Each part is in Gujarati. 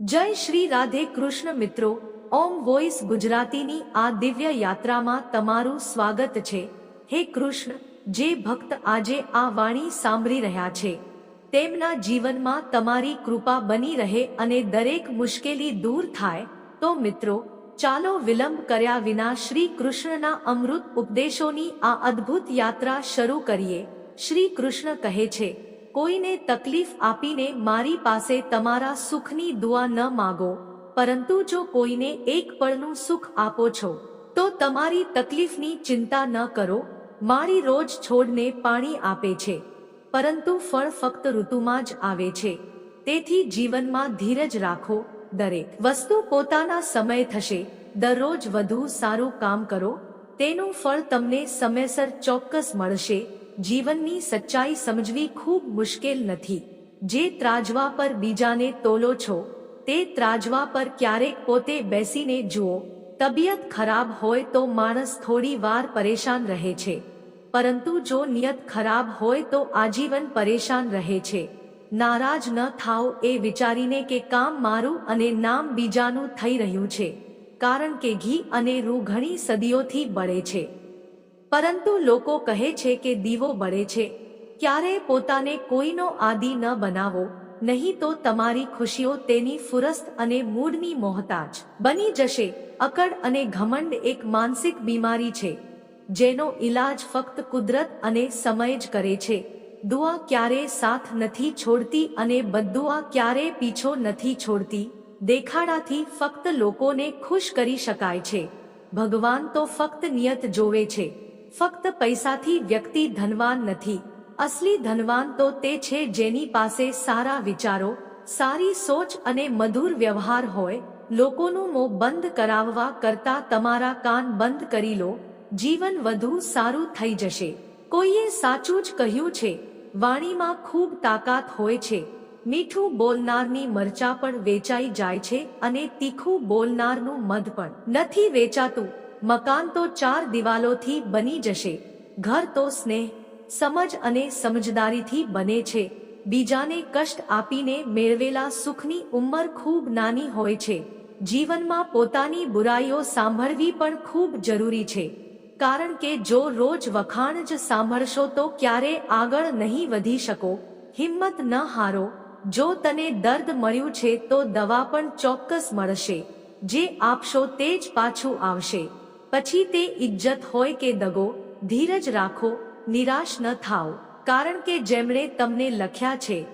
જય શ્રી રાધે કૃષ્ણ મિત્રો, ઓમ વોઇસ ગુજરાતીની આ દિવ્ય યાત્રામાં તમારું સ્વાગત છે. હે કૃષ્ણ, જે ભક્ત આજે આ વાણી સાંભળી રહ્યા છે, તેમના જીવનમાં તમારી કૃપા બની રહે અને દરેક મુશ્કેલી દૂર થાય. તો મિત્રો, ચાલો વિલંબ કર્યા વિના શ્રી કૃષ્ણના અમૃત ઉપદેશોની આ અદ્ભુત યાત્રા શરૂ કરીએ. શ્રી કૃષ્ણ કહે છે કોઈને તકલીફ આપીને મારી પાસે તમારા સુખની દુઆ ન માગો, પરંતુ જો કોઈને એક પળનું સુખ આપો છો, તો તમારી તકલીફની ચિંતા ન કરો માળી રોજ છોડને પાણી આપે છે, પરંતુ ફળ ફક્ત ઋતુમાં જ આવે છે, તેથી જીવનમાં ધીરજ રાખો, દરેક વસ્તુ પોતાના સમય થશે, દરરોજ વધુ સારું કામ કરો, તેનું ફળ તમને સમયસર ચોક્કસ મળશે જીવનની સચ્ચાઈ સમજવી ખૂબ મુશ્કેલ નથી. જે ત્રાજવા પર બીજાને તોલો છો, તે ત્રાજવા પર ક્યારેક પોતે બેસીને જુઓ. તબિયત ખરાબ હોય તો માણસ થોડી વાર પરેશાન રહે છે. પરંતુ જો નિયત ખરાબ હોય તો આજીવન પરેશાન રહે છે. નારાજ ન થાઓ એ વિચારીને કે કામ મારું અને નામ બીજાનું થઈ રહ્યું છે. કારણ કે ઘી અને રૂ ઘણી સદીઓથી બળે છે. પરંતુ લોકો કહે છે કે દીવો બળે છે. ક્યારે પોતાને કોઈનો આદિ ન બનાવો, નહીં તો તમારી ખુશીઓ તેની ફુરસ્ત અને મૂડની મોહતાજ બની જશે. અકડ અને ઘમંડ એક માનસિક બીમારી છે, જેનો ઈલાજ ફક્ત કુદરત અને સમય જ કરે છે. દુઆ ક્યારે સાથ નથી છોડતી અને બદુઆ ક્યારે પીછો નથી છોડતી. દેખાડાથી ફક્ત લોકોને ખુશ કરી શકાય છે. ભગવાન તો ફક્ત નિયત જોવે છે. ફક્ત પૈસાથી વ્યક્તિ ધનવાન નથી. અસલી ધનવાન તો તે છે જેની પાસે સારા વિચારો, સારી સોચ અને મધુર વ્યવહાર હોય. લોકોનું મોં બંધ કરાવવા કરતા તમારા કાન બંધ કરી લો. જીવન વધુ સારું થઈ જશે. કોઈએ સાચું જ કહ્યું છે, વાણીમાં ખૂબ તાકાત હોય છે. મીઠું બોલનારની મરચા પણ વેચાઈ જાય છે અને તીખું બોલનારનું મધ પણ નથી વેચાતું. મકાન તો ચાર દિવાલોથી બની જશે, ઘર તો સ્નેહ, સમજ અને સમજદારીથી બને છે, બીજાને કષ્ટ આપીને મેળવેલા સુખની ઉંમર ખૂબ નાની હોય છે, જીવનમાં પોતાની બુરાઈઓ સાંભળવી પણ ખૂબ જરૂરી છે, કારણ કે જો રોજ વખાણ જ સાંભળશો તો ક્યારે આગળ નહીં વધી શકો, હિંમત ન હારો, જો તને દર્દ મળ્યું છે તો દવા પણ ચોક્કસ મળશે, જે આપશો તે જ પાછું આવશે. પછી તે ઇજ્જત હોય કે દગો, ધીરજ રાખો, નિરાશ ન થાઓ. કારણ કે જેમણે તમને લખ્યા છે,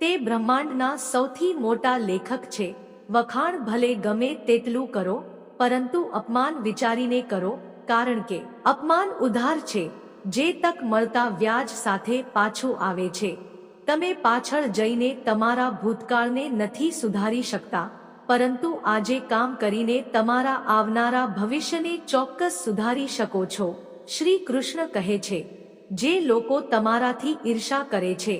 તે બ્રહ્માંડના સૌથી મોટા લેખક છે. વખાણ ભલે ગમે તેટલું કરો, પરંતુ અપમાન વિચારીને કરો, કારણ કે અપમાન ઉધાર છે. જે તક મળતા વ્યાજ સાથે પાછું આવે છે. તમે પાછળ જઈને તમારા ભૂતકાળને નથી સુધારી શકતા. પરંતુ આજે કામ કરીને તમારા આવનારા ભવિષ્યને ચોક્કસ સુધારી શકો છો. શ્રી કૃષ્ણ કહે છે, જે લોકો તમારાથી ઈર્ષા કરે છે,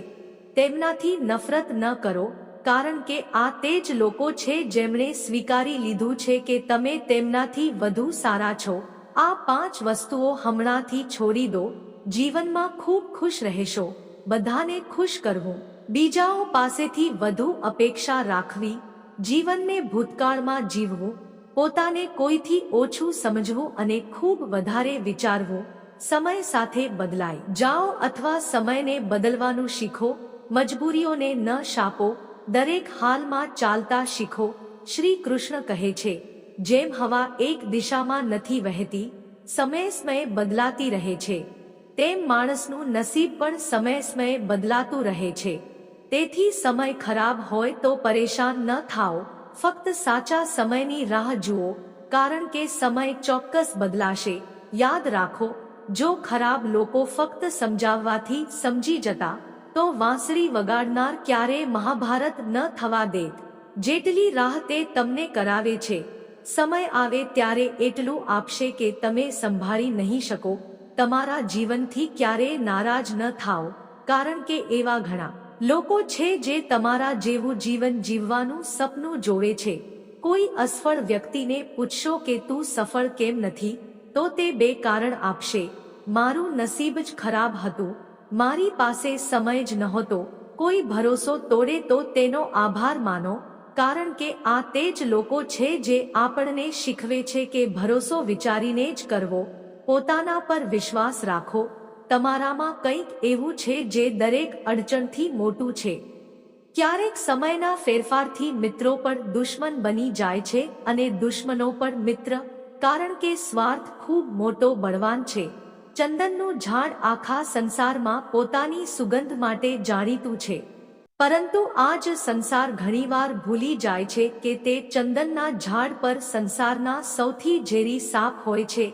તેમનાથી નફરત ન કરો, કારણ કે આ તે જ લોકો છે જેમણે સ્વીકારી લીધું છે કે તમે તેમનાથી વધુ સારા છો. આ પાંચ વસ્તુઓ હમણાંથી છોડી દો, જીવનમાં ખૂબ ખુશ રહેશો. બધાને ખુશ કરવું. બીજાઓ પાસેથી વધુ અપેક્ષા રાખવી. જીવનને ભૂતકાળમાં જીવવું, પોતાને કોઈથી ઓછું સમજવું અને ખૂબ વધારે વિચારવું, સમય સાથે બદલાય. જાઓ અથવા સમયને બદલવાનું શીખો, મજબૂરીઓને ન શાપો, દરેક હાલમાં ચાલતા શીખો, શ્રી કૃષ્ણ કહે છે, જેમ હવા એક દિશામાં નથી વહેતી સમય સમયે બદલાતી રહે છે. તેમ માણસનું નસીબ પણ સમય સમયે બદલાતું રહે છે. તેથી સમય ખરાબ હોય તો પરેશાન ન થાઓ. ફક્ત સાચા સમયની રાહ જુઓ, કારણ કે સમય ચોક્કસ બદલાશે. યાદ રાખો, જો ખરાબ લોકો ફક્ત સમજાવવાથી સમજી જતા, તો વાંસળી વગાડનાર ક્યારે મહાભારત ન થવા દેત. જેટલી રાહ તે તમને કરાવે છે, સમય આવે ત્યારે એટલું આપશે કે તમે સંભાળી નહીં શકો. તમારા જીવનથી ક્યારે નારાજ ન થાઓ, કારણ કે એવા ઘણા લોકો છે જે તમારા જેવું જીવન જીવવાનું સપનું જોવે છે. કોઈ અસફળ વ્યક્તિને પૂછશો કે તું સફળ કેમ નથી, તો તે બે કારણ આપશે. મારું નસીબ જ ખરાબ હતું. મારી પાસે સમય જ નહોતો. કોઈ ભરોસો તોડે તો તેનો આભાર માનો, કારણ કે આ તે જ લોકો છે જે આપણને શીખવે છે કે ભરોસો વિચારીને જ કરવો. પોતાના પર વિશ્વાસ રાખો. તમારામાં કંઈક એવું છે જે દરેક અડચણથી મોટું છે. ક્યારેક સમયના ફેરફારથી મિત્રો પણ દુશ્મન બની જાય છે અને દુશ્મનો પણ મિત્ર, કારણ કે સ્વાર્થ ખૂબ મોટો બળવાન છે. ચંદનનું ઝાડ આખા સંસારમાં પોતાની સુગંધ માટે જાણીતું છે. પરંતુ આ જ સંસાર ઘણીવાર ભૂલી જાય છે કે તે ચંદનના ઝાડ પર સંસારના સૌથી ઝેરી સાપ હોય છે.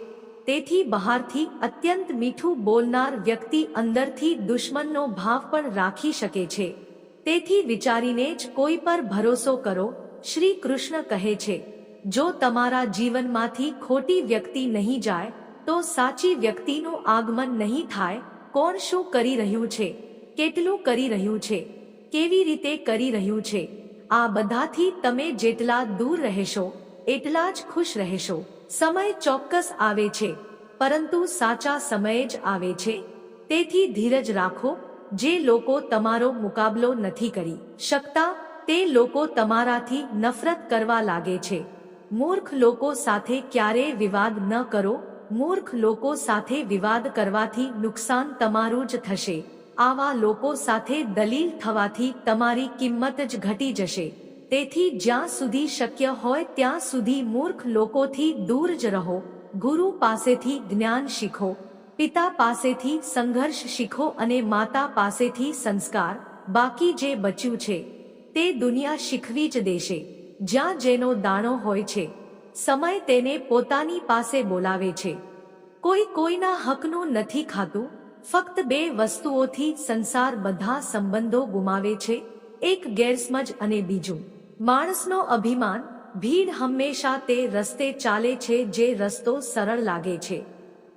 તેથી બહારથી અત્યંત મીઠું બોલનાર વ્યક્તિ અંદરથી દુશ્મનનો ભાવ પણ રાખી શકે છે. તેથી વિચારીને જ કોઈ પર ભરોસો કરો, શ્રી કૃષ્ણ કહે છે. જો તમારા જીવનમાંથી ખોટી વ્યક્તિ નહીં જાય, તો સાચી વ્યક્તિનું આગમન નહીં થાય, કોણ શું કરી રહ્યું છે? કેટલું કરી રહ્યું છે? કેવી રીતે કરી રહ્યું છે? આ બધાથી તમે જેટલા દૂર રહેશો, એટલા જ ખુશ રહેશો. સમય ચોક્કસ આવે છે, પરંતુ સાચા સમયે જ આવે છે. તેથી ધીરજ રાખો, જે લોકો તમારો મુકાબલો નથી કરી શકતા, તે લોકો તમારાથી નફરત કરવા લાગે છે. મૂર્ખ લોકો સાથે ક્યારેય વિવાદ ન કરો, મૂર્ખ લોકો સાથે વિવાદ કરવાથી નુકસાન તમારું જ થશે. આવા લોકો સાથે દલીલ થવાથી તમારી કિંમત જ ઘટી જશે. તેથી જ્યાં સુધી શક્ય હોય ત્યાં સુધી મૂર્ખ લોકોથી દૂર જ રહો. ગુરુ પાસેથી જ્ઞાન શીખો. પિતા પાસેથી સંઘર્ષ શીખો અને માતા પાસેથી સંસ્કાર. બાકી જે બચ્યું છે, તે દુનિયા શીખવી જ દેશે. જ્યાં જેનો દાણો હોય છે, સમય તેને પોતાની પાસે બોલાવે છે. કોઈ કોઈના હકનું નથી ખાતું. ફક્ત બે વસ્તુઓથી સંસાર બધા સંબંધો ગુમાવે છે, એક ગેરસમજ અને બીજું. માણસનો અભિમાન ભીડ હંમેશા તે રસ્તે ચાલે છે જે રસ્તો સરળ લાગે છે.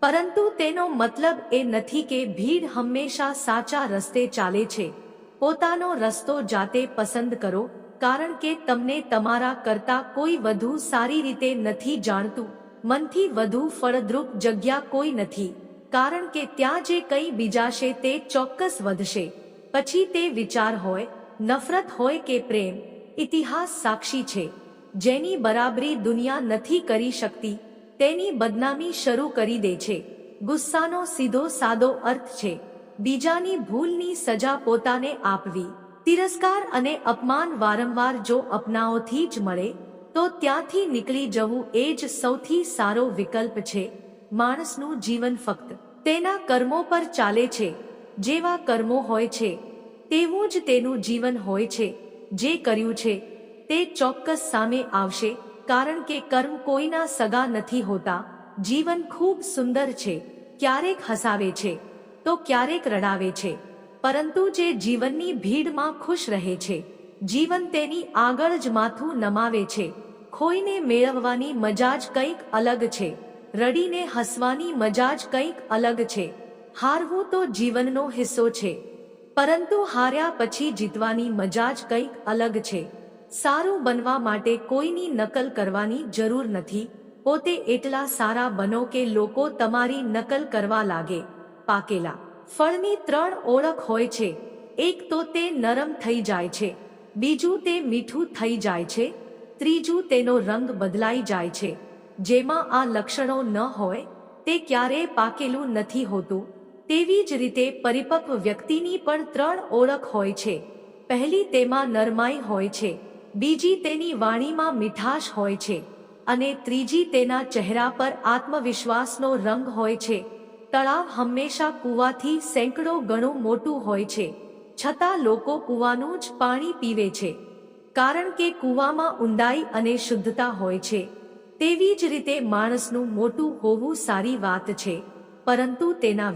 પરંતુ તેનો મતલબ એ નથી કે ભીડ હંમેશા સાચા રસ્તે ચાલે છે. પોતાનો રસ્તો જાતે પસંદ કરો, કારણ કે તમને તમારા કરતા કોઈ વધુ સારી રીતે નથી જાણતું. મનથી વધુ ફળદ્રુપ જગ્યા કોઈ નથી, કારણ કે ત્યાં જે કંઈ બીજાશે તે ચોક્કસ વધશે. પછી તે વિચાર હોય, નફરત હોય કે પ્રેમ ઇતિહાસ સાક્ષી છે. જેની બરાબરી દુનિયા નથી કરી શકતી, તેની બદનામી શરૂ કરી દે છે. ગુસ્સાનો સીધો સાદો અર્થ છે. બીજાની ભૂલની સજા પોતાને આપવી. તિરસ્કાર અને અપમાન વારંવાર જો અપનાઓથી જ મળે, તો ત્યાંથી નીકળી જવું એ જ સૌથી સારો વિકલ્પ છે. માણસનું જીવન ફક્ત તેના કર્મો પર ચાલે છે. જેવા કર્મો હોય છે, તેવું જ તેનું જીવન હોય છે. જે કર્યું છે, તે ચોક્કસ સામે આવશે, કારણ કે કર્મ કોઈના સગા નથી હોતા. જીવન ખૂબ સુંદર છે, ક્યારેક હસાવે છે, તો ક્યારેક રડાવે છે. પરંતુ જે જીવનની ભીડમાં ખુશ રહે છે, જીવન તેની આગળ જ માથું નમાવે છે. ખોઈને મેળવવાની મજા જ કંઈક અલગ છે, રડીને હસવાની મજા જ કંઈક અલગ છે. હારવું તો જીવનનો હિસ્સો છે. પરંતુ હાર્યા પછી જીતવાની મજા જ કંઈક અલગ છે. સારું બનવા માટે કોઈની નકલ કરવાની જરૂર નથી. પોતે એટલા સારા બનો કે લોકો તમારી નકલ કરવા લાગે. પાકેલા. ફળની ત્રણ ઓળખ હોય છે. એક તો તે નરમ થઈ જાય છે. બીજું તે મીઠું થઈ જાય છે. ત્રીજું તેનો રંગ બદલાઈ જાય છે. જેમાં આ લક્ષણો ન હોય, તે ક્યારેય પાકેલું નથી હોતું. તેવી જ રીતે પરિપક્વ વ્યક્તિની પણ ત્રણ ઓળખ હોય છે. પહેલી તેમાં નરમાઈ હોય છે. બીજી તેની વાણીમાં મીઠાશ હોય છે. અને ત્રીજી તેના ચહેરા પર આત્મવિશ્વાસનો રંગ હોય છે. તળાવ હંમેશા કૂવાથી સેંકડો ગણું મોટું હોય છે. છતાં લોકો કૂવાનું જ પાણી પીવે છે. કારણ કે કૂવામાં ઊંડાઈ અને શુદ્ધતા હોય છે. તેવી જ રીતે માણસનું મોટું હોવું સારી વાત છે. પરંતુ તેના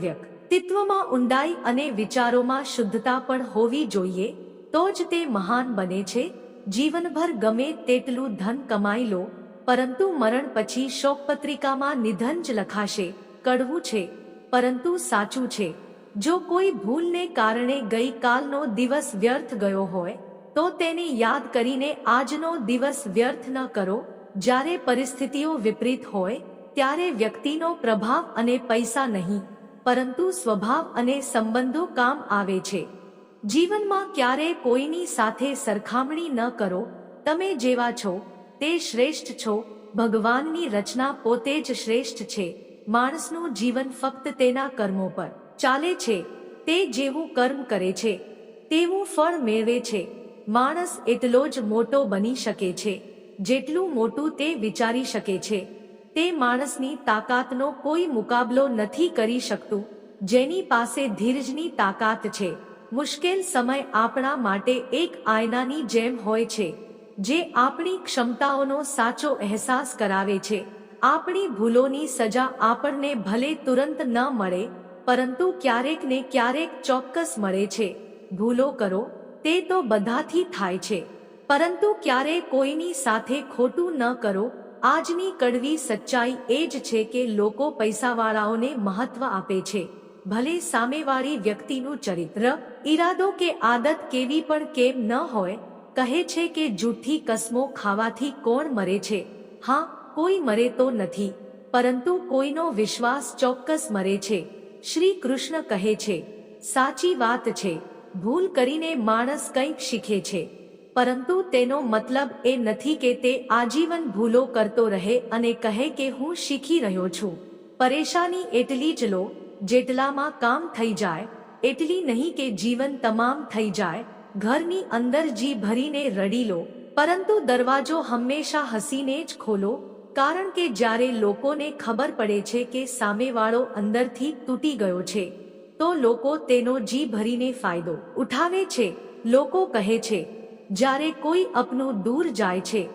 વ્યક્તિત્વમાં ઊંડાઈ અને વિચારોમાં શુદ્ધતા પણ હોવી જોઈએ, તો જ તે મહાન બને છે. જીવનભર ગમે તેટલું ધન કમાઈ લો, પરંતુ મરણ પછી શોકપત્રિકામાં નિધન જ લખાશે, કડવું છે. પરંતુ સાચું છે, જો કોઈ ભૂલને કારણે ગઈકાલનો દિવસ વ્યર્થ ગયો હોય, તો તેને યાદ કરીને આજનો દિવસ વ્યર્થ ન કરો. જ્યારે પરિસ્થિતિઓ વિપરીત હોય, ત્યારે વ્યક્તિનો પ્રભાવ અને પૈસા નહીં. પરંતુ સ્વભાવ અને સંબંધો કામ આવે છે. જીવનમાં ક્યારે કોઈની સાથે સરખામણી ન કરો. તમે જેવા છો, તે શ્રેષ્ઠ છો, ભગવાનની રચના પોતે જ શ્રેષ્ઠ છે. માણસનું જીવન ફક્ત તેના કર્મો પર ચાલે છે. તે જેવું કર્મ કરે છે. તેવું ફળ મેળવે છે. માણસ એટલો જ મોટો બની શકે છે. જેટલું મોટું તે વિચારી શકે છે. તે માણસની તાકાતનો કોઈ મુકાબલો નથી કરી શકતું, જેની પાસે ધીરજની તાકાત છે. મુશ્કેલ સમય આપણા માટે એક આયનાની જેમ હોય છે, જે આપણી ક્ષમતાઓનો સાચો અહેસાસ કરાવે છે. આપણી ભૂલોની સજા આપણને ભલે તુરંત ન મળે, પરંતુ ક્યારેક ને ક્યારેક ચોક્કસ મળે છે. ભૂલો કરો, તે તો બધાથી થાય છે. પરંતુ ક્યારે કોઈની સાથે ખોટું ન કરો આજની કડવી સચ્ચાઈ એ જ છે કે લોકો પૈસાવાળાઓને મહત્વ આપે છે. ભલે સામેવાળી વ્યક્તિનું ચરિત્ર, ઈરાદો કે આદત કેવી પણ કેમ ન હોય, કહે છે કે જૂઠી કસમો ખાવાથી કોણ મરે છે. હા, કોઈ મરે તો નથી, પરંતુ કોઈનો વિશ્વાસ ચોક્કસ મરે છે. શ્રી કૃષ્ણ કહે છે, સાચી વાત છે, ભૂલ કરીને માણસ કંઈક શીખે છે. પરંતુ તેનો મતલબ એ નથી કે તે આજીવન ભૂલો કરતો રહે અને કહે કે હું શીખી રહ્યો છું. પરેશાની એટલી જ લો, જેટલામાં કામ થઈ જાય, એટલી નહીં કે જીવન તમામ થઈ જાય, ઘરની અંદર જી ભરીને રડી લો, પરંતુ દરવાજો હંમેશા હસીને જ ખોલો, કારણ કે જ્યારે લોકોને ખબર પડે છે કે સામેવાળો અંદરથી તૂટી ગયો છે, તો લોકો તેનો જી ભરીને ફાયદો ઉઠાવે છે, લોકો કહે છે જ્યારે કોઈ અપનું દૂર જાય છે,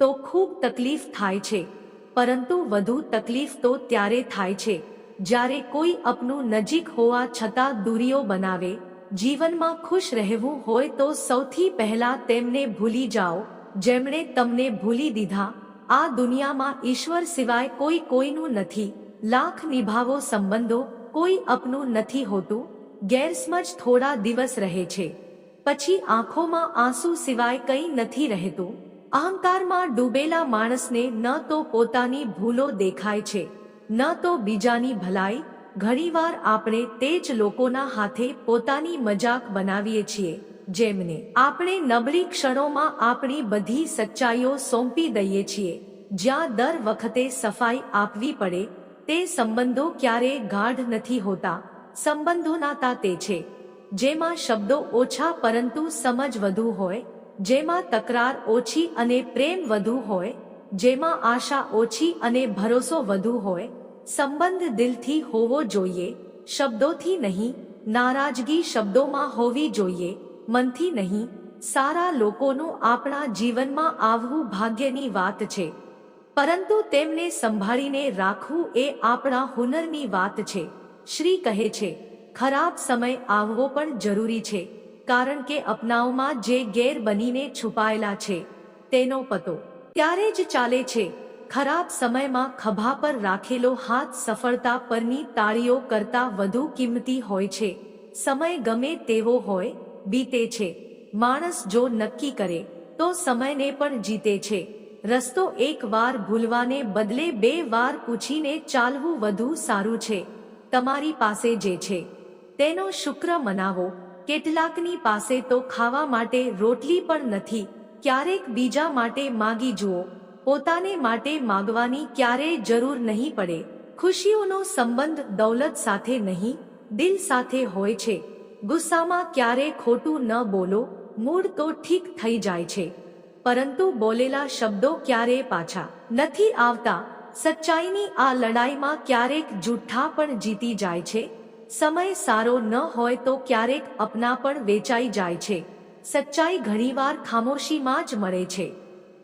તો ખૂબ તકલીફ થાય છે. પરંતુ વધુ તકલીફ તો ત્યારે થાય છે, જ્યારે કોઈ અપનું નજીક હોવા છતાં દૂરીઓ બનાવે, જીવનમાં ખુશ રહેવું હોય તો સૌથી પહેલા તેમને ભૂલી જાઓ, જેમણે તમને ભૂલી દીધા. આ દુનિયામાં ઈશ્વર સિવાય કોઈ કોઈનું નથી. લાખ નિભાવો સંબંધો કોઈ અપનું નથી હોતું. ગેરસમજ થોડા દિવસ રહે છે. પછી આંખોમાં આંસુ સિવાય કંઈ નથી રહેતું. અહંકારમાં ડૂબેલા માણસને ન તો પોતાની ભૂલો દેખાય છે, ન તો બીજાની ભલાઈ. ઘણીવાર આપણે તે જ લોકોના હાથે પોતાની મજાક બનાવીએ છીએ, જેમને આપણે નબળી ક્ષણોમાં આપણી બધી સચ્ચાઈઓ સોંપી દઈએ છીએ. જ્યાં દર વખતે સફાઈ આપવી પડે, તે સંબંધો ક્યારેય ગાઢ નથી હોતા. સંબંધોના નાતા તે છે જેમાં શબ્દો ઓછા પરંતુ સમજ વધુ હોય, જેમાં તકરાર ઓછી અને પ્રેમ વધુ હોય, જેમાં આશા ઓછી અને ભરોસો વધુ હોય, સંબંધ દિલથી હોવો જોઈએ, શબ્દોથી નહીં, નારાજગી શબ્દોમાં હોવી જોઈએ, મનથી નહીં, સારા લોકોનું આપણા જીવનમાં આવવું ભાગ્યની વાત છે. પરંતુ તેમને સંભાળીને રાખવું એ આપણા હુનરની વાત છે. શ્રી કહે છે ખરાબ સમય આવવો પણ જરૂરી છે, કારણ કે અપનાવમાં જે ગેર બનીને છુપાયેલા છે, તેનો પતો. ત્યારે જ ચાલે છે, ખરાબ સમયમાં ખભા પર રાખેલો હાથ સફળતા પરની તાળીઓ કરતા વધુ કિંમતી હોય છે. સમય ગમે તેવો હોય, બીતે છે. માણસ જો નક્કી કરે, તો સમયને પણ જીતે છે. રસ્તો એક વાર ભૂલવાને બદલે બે વાર પૂછીને ચાલવું વધુ સારું છે. તમારી પાસે જે છે તેનો શુક્ર મનાવો. કેટલાકની પાસે તો ખાવા માટે રોટલી પણ નથી. ક્યારેક બીજા માટે માગી જુઓ. પોતાને માટે માગવાની ક્યારેય જરૂર નહીં પડે. ખુશીઓનો સંબંધ દૌલત સાથે નહીં, દિલ સાથે હોય છે. ગુસ્સામાં ક્યારે ખોટું ન બોલો, મૂડ તો ઠીક થઈ જાય છે. પરંતુ બોલેલા શબ્દો ક્યારે પાછા નથી આવતા. સચ્ચાઈની આ લડાઈમાં ક્યારેક જુઠ્ઠા પણ જીતી જાય છે. સમય સારો ન હોય તો ક્યારેક અપના પણ વેચાઈ જાય છે. સચ્ચાઈ ઘણીવાર ખામોશીમાં જ મળે છે.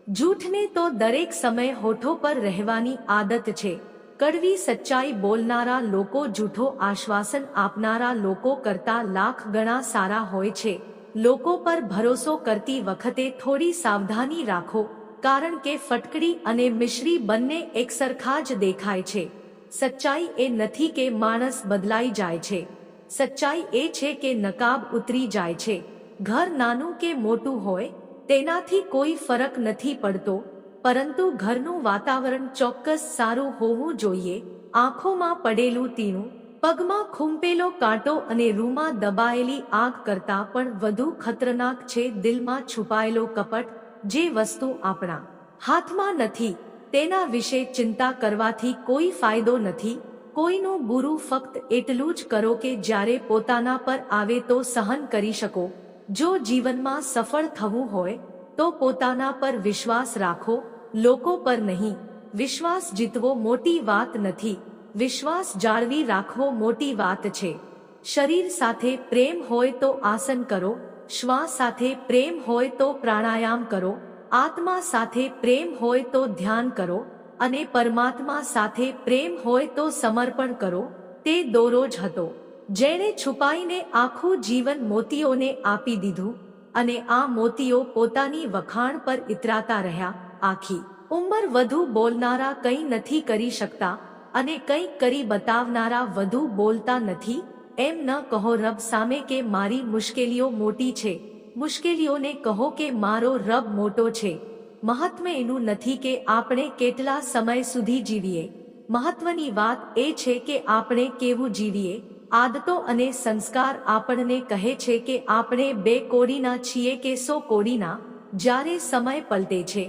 જૂઠને તો દરેક સમય હોઠો પર રહેવાની આદત છે. કડવી સચ્ચાઈ બોલનારા લોકો જૂઠો આશ્વાસન આપનારા લોકો કરતા લાખ ગણા સારા હોય છે. લોકો પર ભરોસો કરતી વખતે થોડી સાવધાની રાખો, કારણ કે ફટકડી અને મિશ્રી બંને એકસરખા જ દેખાય છે. સચ્ચાઈ એ નથી કે માણસ બદલાઈ જાય છે. સચ્ચાઈ એ છે કે નકાબ ઉતરી જાય છે. ઘર નાનું કે મોટું હોય, તેનાથી કોઈ ફરક નથી પડતો, પરંતુ ઘરનું વાતાવરણ ચોક્કસ સારું હોવું જોઈએ, આંખોમાં પડેલું તીણું, પગમાં ખૂંપેલો કાંટો અને રૂમાં દબાયેલી આગ કરતાં પણ વધુ ખતરનાક છે દિલમાં છુપાયેલો કપટ, જે વસ્તુ આપણા હાથમાં નથી. તેના વિશે ચિંતા કરવાથી કોઈ ફાયદો નથી. કોઈનું બુરુ ફક્ત એટલું જ કરો કે જ્યારે પોતાના પર આવે તો સહન કરી શકો. જો જીવનમાં સફળ થવું હોય, તો પોતાના પર વિશ્વાસ રાખો. લોકો પર નહીં. વિશ્વાસ જીતવો મોટી વાત નથી. વિશ્વાસ જાળવી રાખવો મોટી વાત છે. શરીર સાથે પ્રેમ હોય તો આસન કરો. શ્વાસ સાથે પ્રેમ હોય તો પ્રાણાયામ કરો. આત્મા સાથે પ્રેમ હોય તો ધ્યાન કરો અને પરમાત્મા સાથે પ્રેમ હોય તો સમર્પણ કરો, તે દોરો જ હતો. જેણે છુપાઈને આખું જીવન મોતીઓને આપી દીધું અને આ મોતીઓ પોતાની વખાણ પર ઇતરાતા રહ્યા, આખી ઉંમર વધુ બોલનારા કંઈ નથી કરી શકતા અને કંઈક કરી બતાવનારા વધુ બોલતા નથી, એમ ન કહો રબ સામે કે મારી મુશ્કેલીઓ મોટી છે મુશ્કેલીઓને કહો કે મારો રબ મોટો છે. મહત્વ એનું નથી કે આપણે કેટલા સમય સુધી જીવીએ. મહત્વની વાત એ છે કે આપણે કેવું જીવીએ. આદતો અને સંસ્કાર આપણને કહે છે કે આપણે બે કોડીના છીએ કે સો કોડીના, જ્યારે સમય પલટે છે,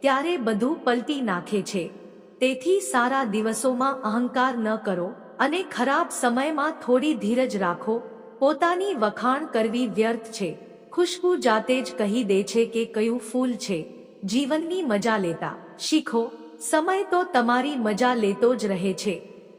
ત્યારે બધું પલટી નાખે છે. તેથી સારા દિવસોમાં અહંકાર ન કરો અને ખરાબ સમયમાં થોડી ધીરજ રાખો. પોતાની વખાણ કરવી વ્યર્થ છે. ખુશ્બુ જાતે જ કહી દે છે કે કયું ફૂલ છે. જીવનની મજા લેતા. શીખો, સમય તો તમારી મજા લેતો જ રહે છે.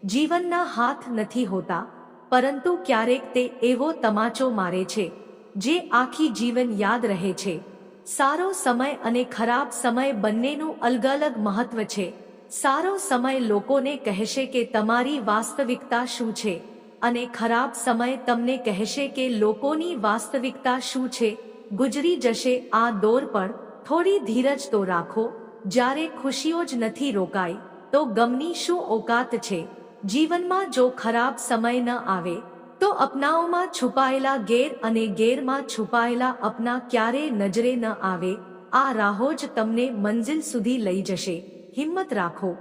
જીવનના હાથ નથી હોતા, પરંતુ ક્યારેક તે એવો તમાચો મારે છે, જે આખી જીવન યાદ રહે છે. સારો સમય અને ખરાબ સમય બંનેનું અલગ અલગ મહત્વ છે. સારો સમય લોકોને કહેશે કે તમારી વાસ્તવિકતા શું છે. અને ખરાબ સમય તમને કહેશે કે લોકોની વાસ્તવિકતા શું છે? ગુજરી જશે આ દોર પણ થોડી ધીરજ તો રાખો. જ્યારે ખુશીઓ જ નથી રોકાઈ, તો ગમની શું ઓકાત છે? જીવનમાં જો ખરાબ સમય ન આવે, તો અપનાઓમાં છુપાયેલા ગેર અને ગેરમાં છુપાયેલા અપના ક્યારે નજરે ન આવે? આ રાહો જ તમને મંજિલ સુધી લઈ જશે. હિંમત રાખો.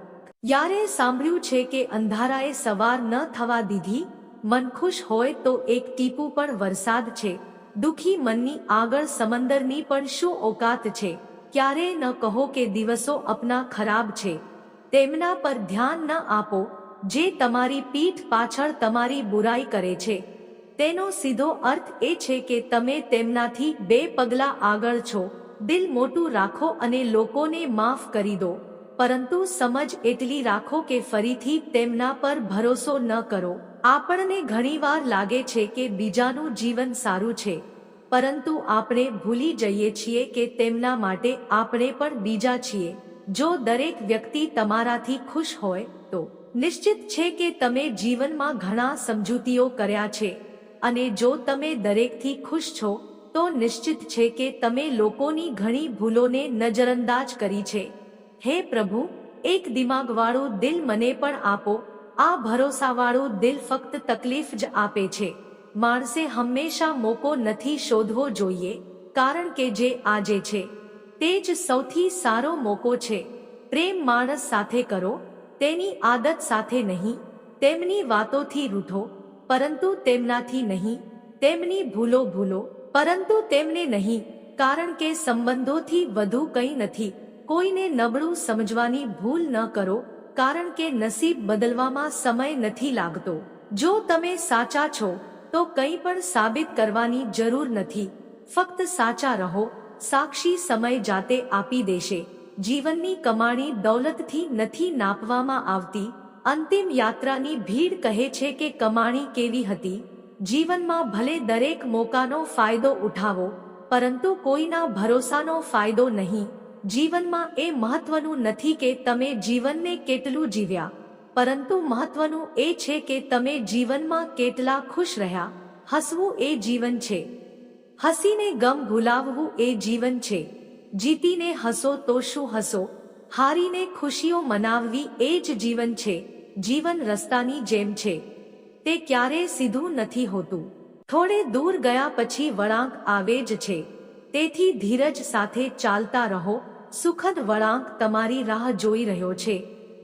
યારે સાંભળ્યું છે કે અંધારાએ સવાર ન થવા દીધી? મન ખુશ હોય તો એક ટીપું પણ વરસાદ છે. દુખી મનની આગળ સમંદરની પણ શું ઓકાત છે? ક્યારેય ન કહો કે દિવસો અપના ખરાબ છે. તેમના પર ધ્યાન ન આપો. જે તમારી પીઠ પાછળ તમારી બુરાઈ કરે છે. તેનો સીધો અર્થ એ છે કે તમે તેમનાથી બે પગલા આગળ છો. દિલ મોટું રાખો અને લોકોને માફ કરી દો. પરંતુ સમજ એટલી રાખો કે ફરીથી તેમના પર ભરોસો ન કરો. આપણને ઘણીવાર લાગે છે કે બીજાનું જીવન સારું છે, પરંતુ આપણે ભૂલી જઈએ છીએ કે તેમના માટે આપણે પણ બીજા છીએ. જો દરેક વ્યક્તિ તમારાથી ખુશ હોય, તો નિશ્ચિત છે કે તમે જીવનમાં ઘણા સમજૂતીઓ કર્યા છે. અને જો તમે દરેકથી ખુશ છો, તો નિશ્ચિત છે કે તમે લોકોની ઘણી ભૂલોને નજરઅંદાજ કરી છે. હે પ્રભુ, એક દિમાગવાળું દિલ મને પણ આપો આ ભરોસાવાળું દિલ ફક્ત તકલીફ જ આપે છે. માણસે હંમેશા મોકો નથી શોધવો જોઈએ, કારણ કે જે આજે છે, તે જ સૌથી સારો મોકો છે. પ્રેમ માણસ સાથે કરો, તેની આદત સાથે નહીં, તેમની વાતોથી રૂઠો, પરંતુ તેમનાથી નહીં, તેમની ભૂલો ભૂલો, પરંતુ તેમને નહીં, કારણ કે સંબંધોથી વધુ કંઈ નથી. કોઈને નબળું સમજવાની ભૂલ ન કરો કારણ કે નસીબ બદલવામાં સમય નથી લાગતો. જો તમે સાચા છો, તો કંઈ પણ સાબિત કરવાની જરૂર નથી. ફક્ત સાચા રહો, સાક્ષી સમય જાતે આપી દેશે. જીવનની કમાણી દૌલતથી નથી નાપવામાં આવતી. અંતિમ યાત્રાની ભીડ કહે છે કે કમાણી કેવી હતી? જીવનમાં ભલે દરેક મોકાનો ફાયદો ઉઠાવો, પરંતુ કોઈના ભરોસાનો ફાયદો નહીં. જીવનમાં એ મહત્વનું નથી કે તમે જીવનને કેટલું જીવ્યા. પરંતુ મહત્વનું એ છે કે તમે જીવનમાં કેટલા ખુશ રહ્યા. હસવું એ જીવન છે. હસીને ગમ ભૂલાવવું એ જીવન છે. જીતીને હસો તો શું હસો? હારીને ખુશીઓ મનાવવી એ જ જીવન છે. જીવન રસ્તાની જેમ છે. તે ક્યારેય સીધું નથી હોતું. થોડે દૂર ગયા પછી વળાંક આવે જ છે. તેથી ધીરજ સાથે ચાલતા રહો. સુખદ વળાંક તમારી રાહ જોઈ રહ્યો છે.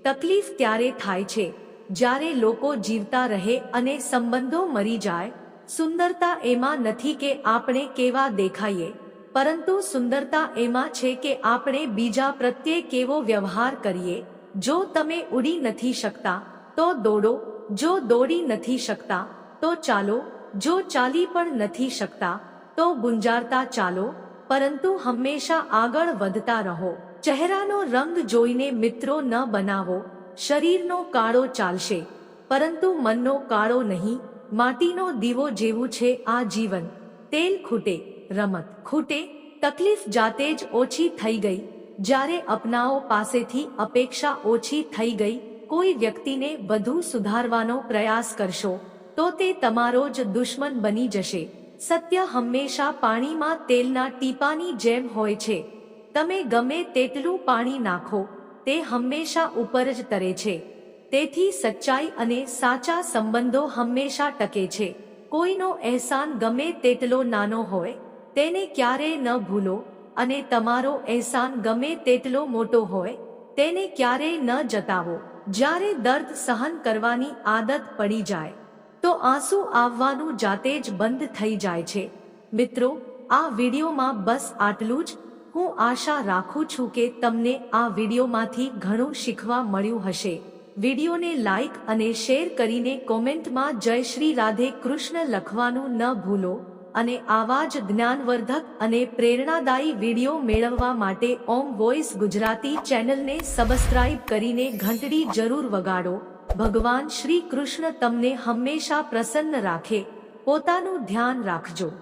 તકલીફ ત્યારે થાય છે, જ્યારે લોકો જીવતા રહે અને સંબંધો મરી જાય. સુંદરતા એમાં નથી કે આપણે કેવા દેખાઈએ, પરંતુ સુંદરતા એમાં છે કે આપણે બીજા પ્રત્યે કેવો વ્યવહાર કરીએ. જો તમે ઉડી નથી શકતા, તો દોડો, જો દોડી નથી શકતા, તો ચાલો, જો ચાલી પણ નથી શકતા, તો ગુંજારતા ચાલો. પરંતુ હંમેશા આગળ વધતા રહો. ચહેરાનો રંગ જોઈને મિત્રો ન બનાવો. શરીરનો કાળો ચાલશે. પરંતુ મનનો કાળો નહીં. માટીનો દીવો જેવું છે આ જીવન. તેલ ખૂટે, રમત ખૂટે, તકલીફ જાતે જ ઓછી થઈ ગઈ. જ્યારે અપનાઓ પાસેથી અપેક્ષા ઓછી થઈ ગઈ, કોઈ વ્યક્તિને વધુ સુધારવાનો પ્રયાસ કરશો, તો તે તમારો જ દુશ્મન બની જશે. સત્ય હંમેશા પાણીમાં તેલના ટીપાની જેમ હોય છે. તમે ગમે તેટલું પાણી નાખો, તે હંમેશા ઉપર જ તરે છે. તેથી સચ્ચાઈ અને સાચા સંબંધો હંમેશા ટકે છે. કોઈનો અહેસાન ગમે તેટલો નાનો હોય, તેને ક્યારેય ન ભૂલો અને તમારો અહેસાન ગમે તેટલો મોટો હોય, તેને ક્યારેય ન જતાવો. જ્યારે દર્દ સહન કરવાની આદત પડી જાય તો આંસુ આવવાનું જાતે જ બંધ થઈ જાય છે. મિત્રો, આ વિડીયોમાં બસ આટલું જ. હું આશા રાખું છું કે તમને આ વિડીયોમાંથી ઘણું શીખવા મળ્યું હશે. વિડીયોને લાઇક અને શેર કરીને કોમેન્ટમાં જય શ્રી રાધે કૃષ્ણ લખવાનું ન ભૂલો અને આવા જ જ્ઞાનવર્ધક અને પ્રેરણાદાયી વીડિયો મેળવવા માટે ઓમ વોઇસ ગુજરાતી ચેનલને સબસ્ક્રાઇબ કરીને ઘંટડી જરૂર વગાડો. ભગવાન શ્રી કૃષ્ણ તમને હંમેશા પ્રસન્ન રાખે. પોતાનું ધ્યાન રાખજો.